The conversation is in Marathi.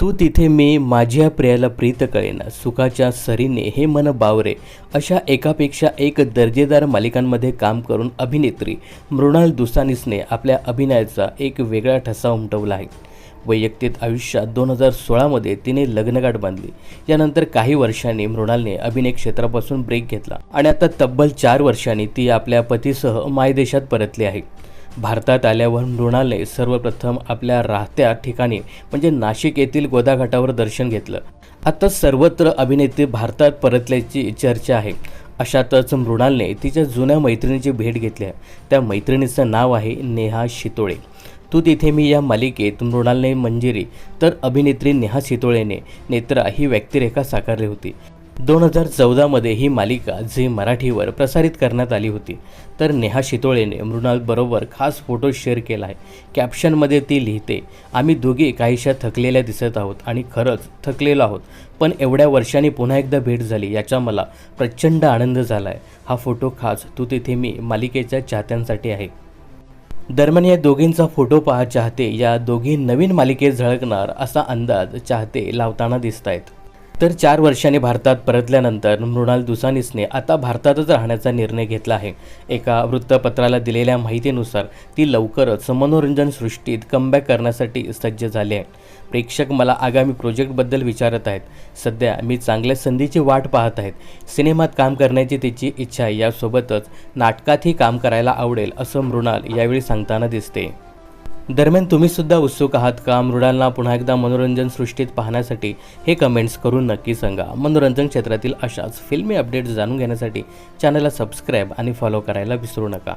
तू तिथे मी माझ्या प्रियाला प्रीत कळेना सुखाच्या सरीने हे मन बावरे. अशा एकापेक्षा एक दर्जेदार मालिकांमध्ये काम करून अभिनेत्री मृणाल दुसानीसने आपल्या अभिनयाचा एक वेगळा ठसा उमटवला आहे. वैयक्तिक आयुष्यात दोन हजार सोळामध्ये तिने लग्नगाठ बांधली. यानंतर काही वर्षांनी मृणालने अभिनय क्षेत्रापासून ब्रेक घेतला आणि आता तब्बल चार वर्षांनी ती आपल्या पतीसह मायदेशात परतली आहे. भारतात आल्यावर मृणालने सर्वप्रथम आपल्या राहत्या ठिकाणी म्हणजे नाशिक येथील गोदाघाटावर दर्शन घेतलं. आता सर्वत्र अभिनेत्री भारतात परतल्याची चर्चा आहे. अशातच मृणालने तिच्या जुन्या मैत्रिणीची भेट घेतली आहे त्या मैत्रिणीचं नाव आहे नेहा शितोळे. तू तिथे मी या मालिकेत मृणालने मंजिरी तर अभिनेत्री नेहा शितोळेने नेत्रा ही व्यक्तिरेखा साकारली होती. दोन हजार चौदामध्ये ही मालिका झी मराठीवर प्रसारित करण्यात आली होती. तर नेहा शितोळेने मृणालबरोबर खास फोटो शेअर केला आहे. कॅप्शनमध्ये ती लिहिते आम्ही दोघी काहीशा थकलेल्या दिसत आहोत आणि खरंच थकलेलो आहोत पण एवढ्या वर्षांनी पुन्हा एकदा भेट झाली याचा मला प्रचंड आनंद झाला आहे हा फोटो खास तू तिथे मी मालिकेच्या चाहत्यांसाठी आहे. दरम्यान या दोघींचा फोटो पहा चाहते या दोघी नवीन मालिकेत झळकणार असा अंदाज चाहते लावताना दिसत आहेत तर चार वर्षांनी भारतात परतल्यानंतर मृणाल दुसानीसने आता भारतातच राहण्याचा निर्णय घेतला आहे. एका वृत्तपत्राला दिलेल्या माहितीनुसार ती लवकरच मनोरंजन सृष्टीत कमबॅक करण्यासाठी सज्ज झाली आहे. प्रेक्षक मला आगामी प्रोजेक्टबद्दल विचारत आहेत. सध्या मी चांगल्या संधीची वाट पाहत आहेत. सिनेमात काम करण्याची तिची इच्छा आहे. यासोबतच नाटकातही काम करायला आवडेल असं मृणाल यावेळी सांगताना दिसते. दरम्यान तुम्ही सुद्धा उत्सुक आहात का? मृणालना पुन्हा एकदा मनोरंजन सृष्टीत पाहण्यासाठी हे कमेंट्स करून नक्की सांगा. मनोरंजन क्षेत्रातील अशाच फिल्मी अपडेट्स जाणून घेण्यासाठी चॅनलला सबस्क्राईब आणि फॉलो करायला विसरू नका.